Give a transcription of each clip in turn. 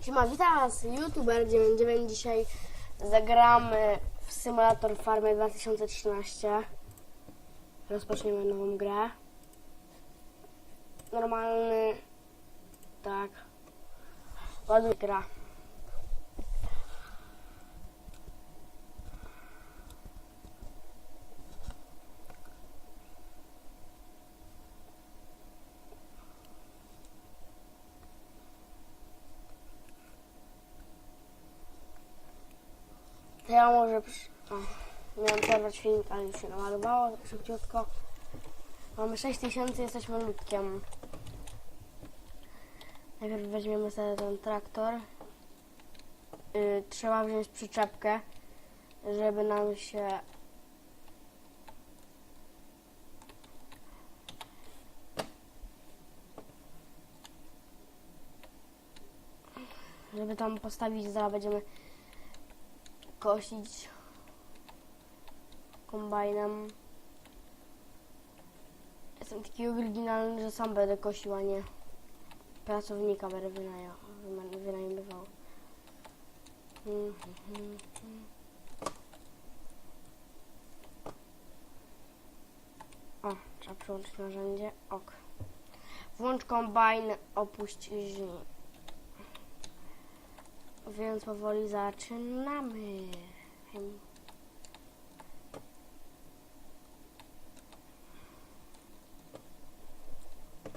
Siema, witam was, youtuber 99. Dzisiaj zagramy w Simulator Farmy 2013. Rozpoczniemy nową grę. Normalny, tak, ładna gra. Ja może... Przy... Miałem przerwać filmik, ale już się namalowało szybciutko. Mamy 6000, jesteśmy ludkiem. Najpierw weźmiemy sobie ten traktor. Yy, trzeba wziąć przyczepkę, żeby nam się... Żeby tam postawić, zaraz będziemy kosić kombajnem. Jestem taki oryginalny, że sam będę kosił, a nie pracownika będę wynajmował. Mhm. O, trzeba przyłączyć narzędzie. Ok. Włącz kombajn, opuść żni. Więc powoli zaczynamy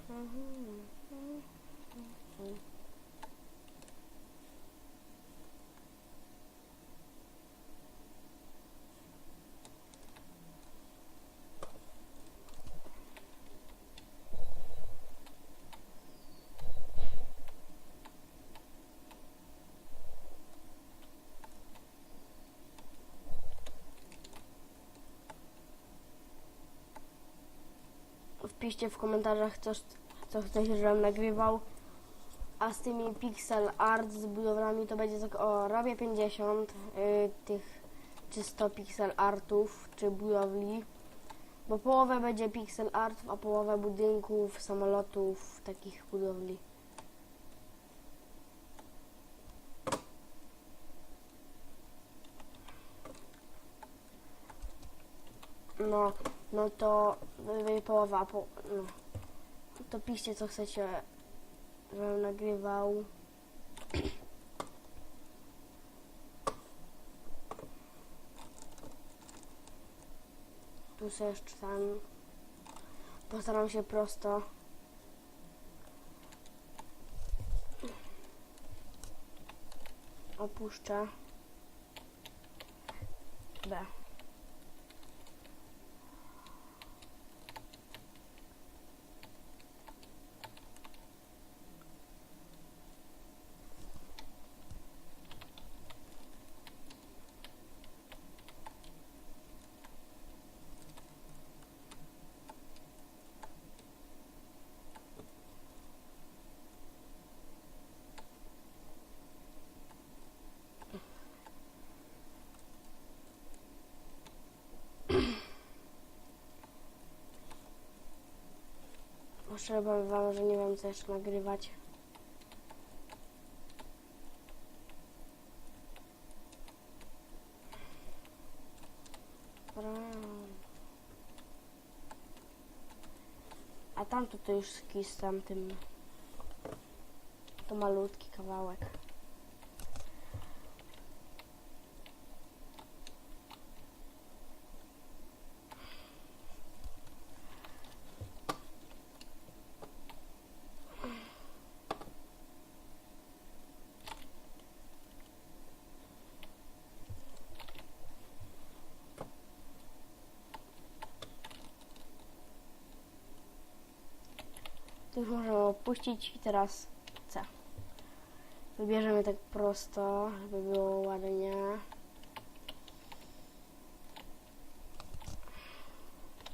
mhm. Wpiszcie w komentarzach, co, co chcecie, żebym nagrywał. A z tymi pixel art z budowlami to będzie tak, o, robię 50 y, tych czysto pixel artów czy budowli. Bo połowę będzie pixel artów, a połowę budynków, samolotów, takich budowli. No, no to y, połowa, po, no. To piszcie co chcecie, żebym nagrywał. Tu sobie jeszcze ten. Postaram się prosto. Opuszczę. B. Powiem wam, że nie wiem co jeszcze nagrywać. A tamto to już skis tamtym. To malutki kawałek. Już opuścić i teraz C. Wybierzemy tak prosto, żeby było ładnie.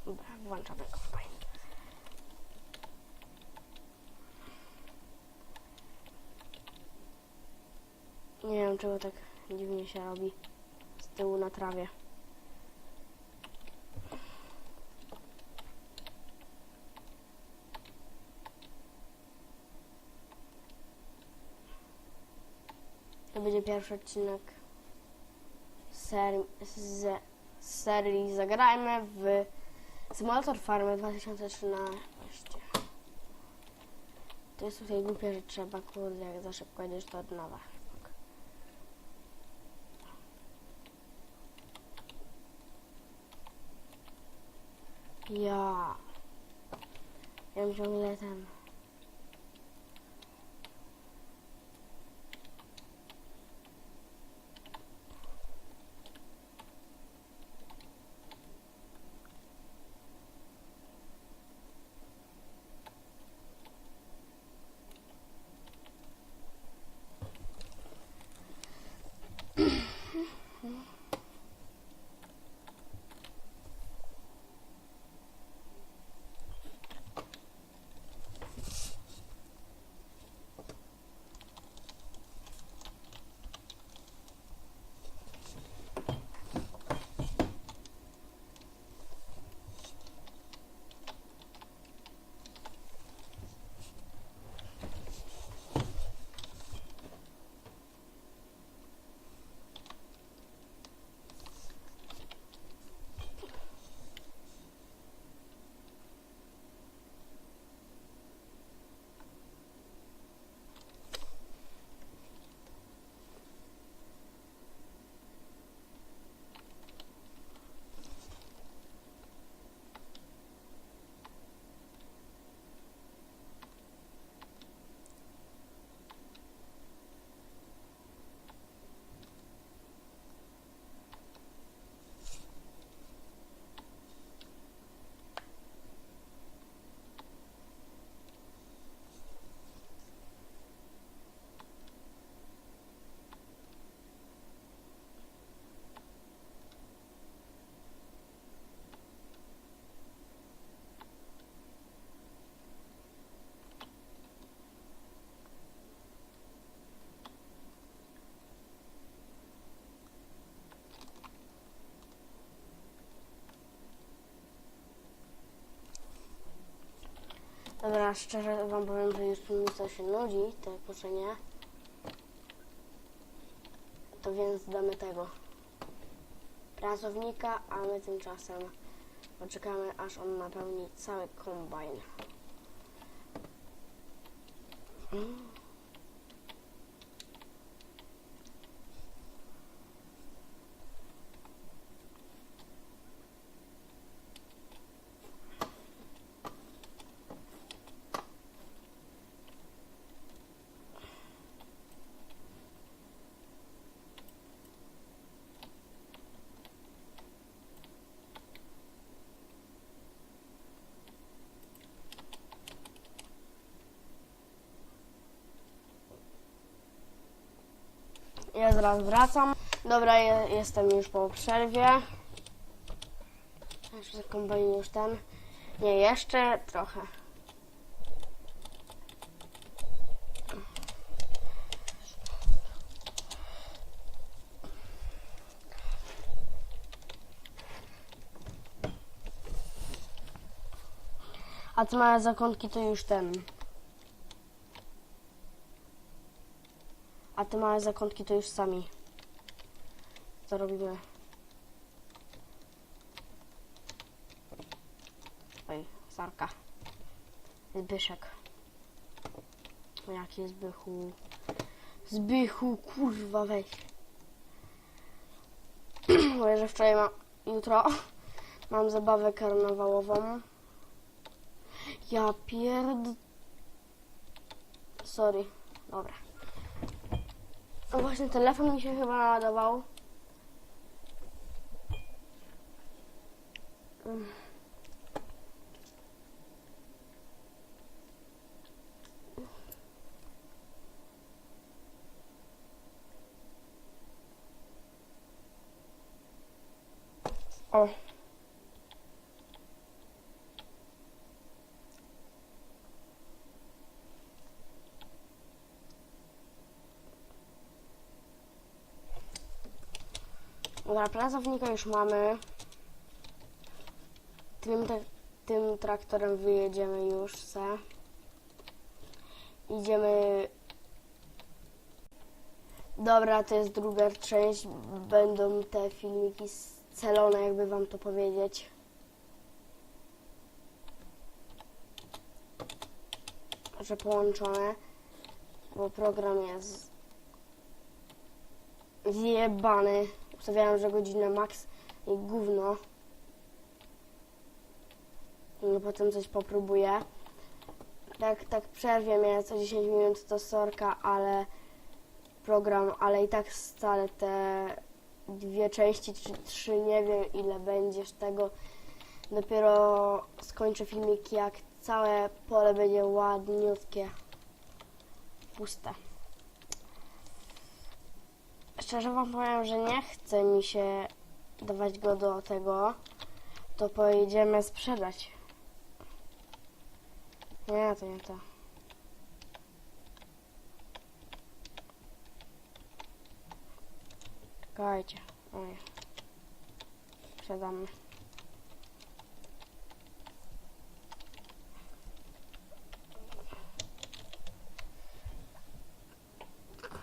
Dobra, włączamy kombajn. Nie wiem czego tak dziwnie się robi z tyłu na trawie. Pierwszy odcinek z, serii Zagrajmy w Simulator Farmy 2013. To jest tutaj głupie, że trzeba, kurde, jak za szybko jedziesz, to od nowa. Ja. Ja ciągle ten. Dobra, szczerze wam powiem, że już mi to się nudzi, te kuczenie. To więc damy tego pracownika, a my tymczasem poczekamy, aż on napełni cały kombajn. Mm. Ja zaraz wracam. Dobra, je, jestem już po przerwie. Jeszcze kombajn już ten. Nie, jeszcze trochę. A te małe zakątki to już ten. A te małe zakątki to już sami. Co robimy? Oj, Sarka. Zbyszek. Jaki Zbychu? Zbychu, kurwa, weź. Mówię, że wczoraj mam, jutro mam zabawę karnawałową. Ja pierd... Sorry. Dobra. Właśnie telefon mi się chyba naładował. Mm. O. Dobra, pracownika już mamy. Tym, tym traktorem wyjedziemy już se. Idziemy Dobra, to jest druga część. Będą te filmiki scalone, jakby wam to powiedzieć. Że połączone, bo program jest zjebany. Ustawiałem, że godzinę max i gówno. No potem coś popróbuję. Tak, tak przerwie mnie co 10 minut to sorka, ale program, ale i tak wcale te dwie części czy trzy, nie wiem ile będziesz tego. Dopiero skończę filmik, jak całe pole będzie ładniutkie, puste. Szczerze wam powiem, że nie chce mi się dawać go do tego, to pojedziemy sprzedać. Nie, to nie to. Czekajcie. Oj. Sprzedamy.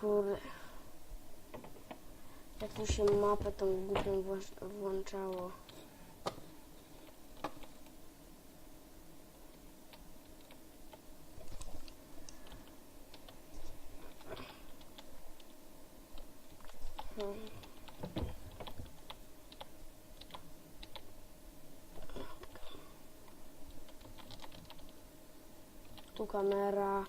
Kurde. Jak tu się mapę tą głupią włącz- włączało. Hmm. Tu kamera.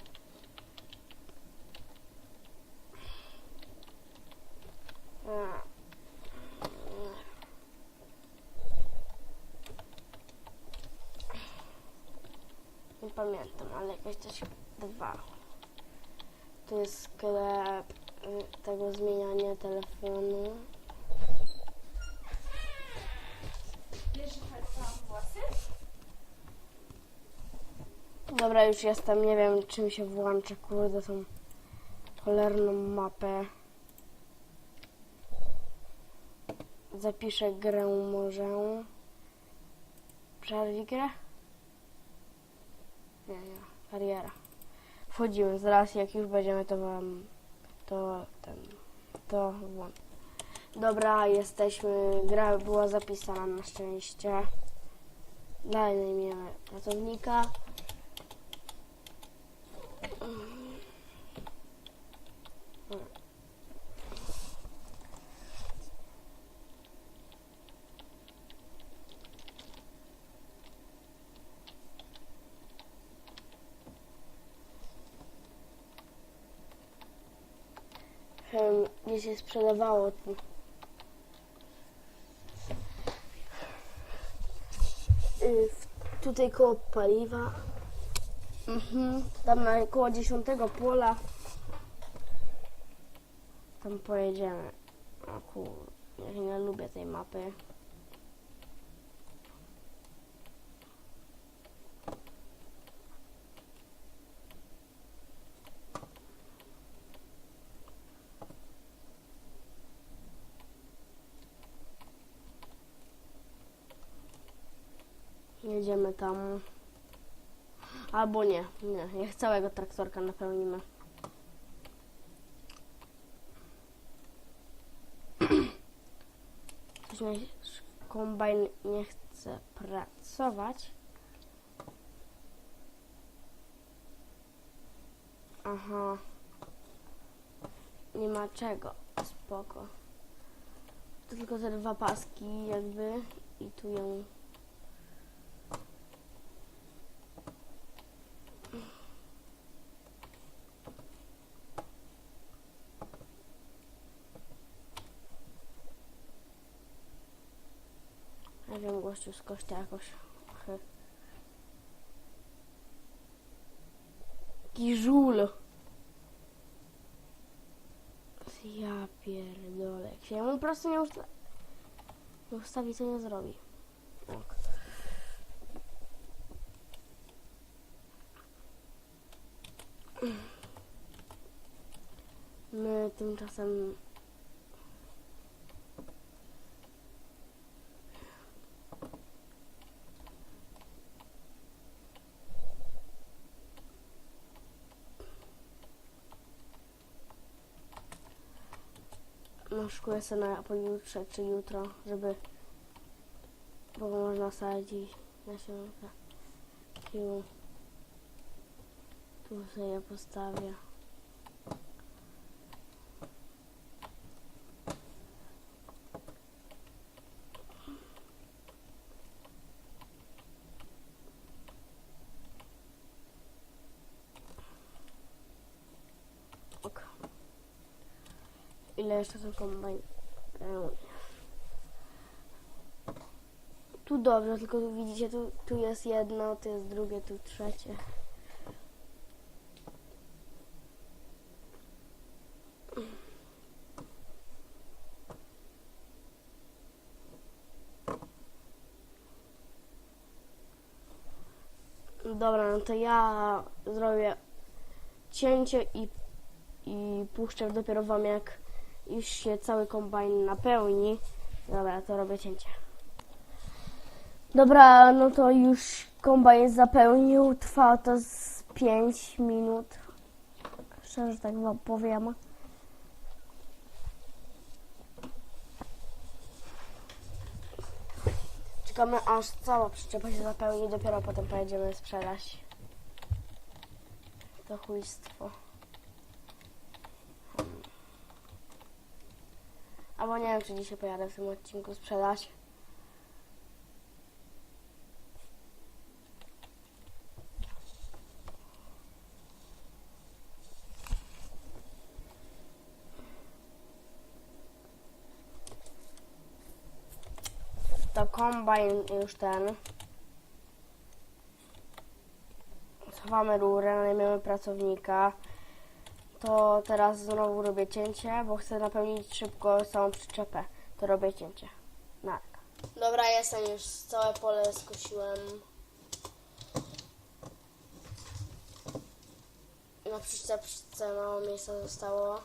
A. Nie pamiętam, ale jakoś coś dwa. Tu jest sklep y, tego zmieniania telefonu. Dobra, już jestem, nie wiem czym się włączę, kurde, tą cholerną mapę. Zapiszę grę może. Przerwij grę? Nie, nie, kariera. Wchodzimy, zaraz jak już będziemy to wam, to ten, to włączę. Dobra, jesteśmy, gra była zapisana na szczęście. Dalej najmiemy pracownika. Em, Nie się sprzedawało tu. Y, Tutaj koło paliwa. Mhm. Tam na koło 10 pola. Tam pojedziemy. O kur... Ja nie lubię tej mapy. Jedziemy tam. Albo nie, nie, niech całego traktorka napełnimy. Kombajn nie chce pracować. Aha. Nie ma czego. Spoko. Tylko te dwa paski jakby i tu ją Nie wiem, gościu z kościa jakoś. Chy. Jaki żul. Ja pierdolę. Jak się mu po prostu nie, usta- nie ustawi, co nie zrobi. Ok. My tymczasem Szykuję sobie na pojutrze czy jutro, żeby bo można sadzić nasionka. Tu, tu sobie postawię. Ok. Ile jeszcze kombajn? pełni? Tu dobrze, tylko tu widzicie, tu, tu jest jedno, tu jest drugie, tu trzecie. Dobra, no to ja zrobię cięcie i, i puszczę dopiero wam jak już się cały kombajn napełni. Dobra, to robię cięcie. Dobra, no to już kombajn zapełnił. Trwa to z 5 minut. Szczerze tak wam powiem. Czekamy aż cała przyczepa się zapełni, dopiero potem pojedziemy sprzedać. To chujstwo. Albo nie wiem, czy dzisiaj pojadę w tym odcinku sprzedać. To kombajn już ten. Schowamy rurę, najmiemy pracownika. To teraz znowu robię cięcie, bo chcę napełnić szybko całą przyczepę. To robię cięcie. Narka. Dobra, jestem już całe pole skosiłem. Na przyczepce mało miejsca zostało.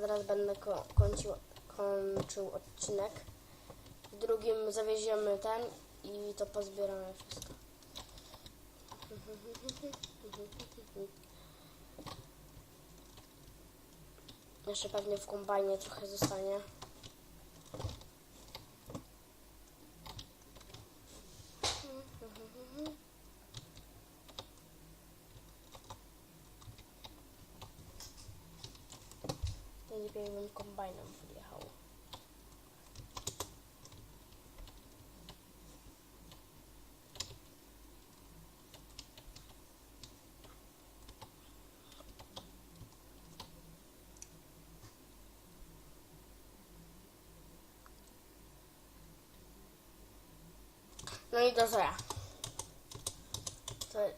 Zaraz będę ko- kończył, kończył odcinek. W drugim zawieziemy ten i to pozbieramy wszystko. Jeszcze pewnie w kombajnie trochę zostanie. Najlepiej bym kombajnem wyjechał. No i do zera.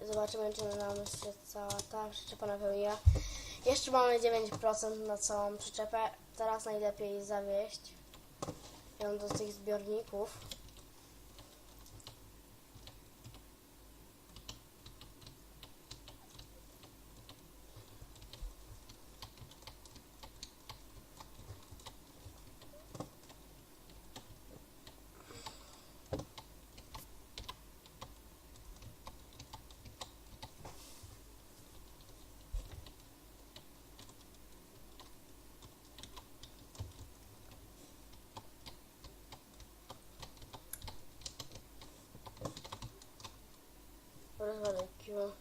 Zobaczymy, czy nam się cała ta przyczepa napełniła. Jeszcze mamy 9% na całą przyczepę. Teraz najlepiej zawieść ją do tych zbiorników. To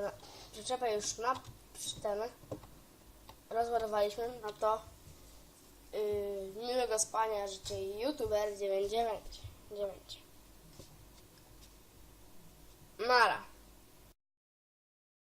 na, przyczepę już na ten rozładowaliśmy, no to yy, miłego spania życzę youtuber 999. Nara.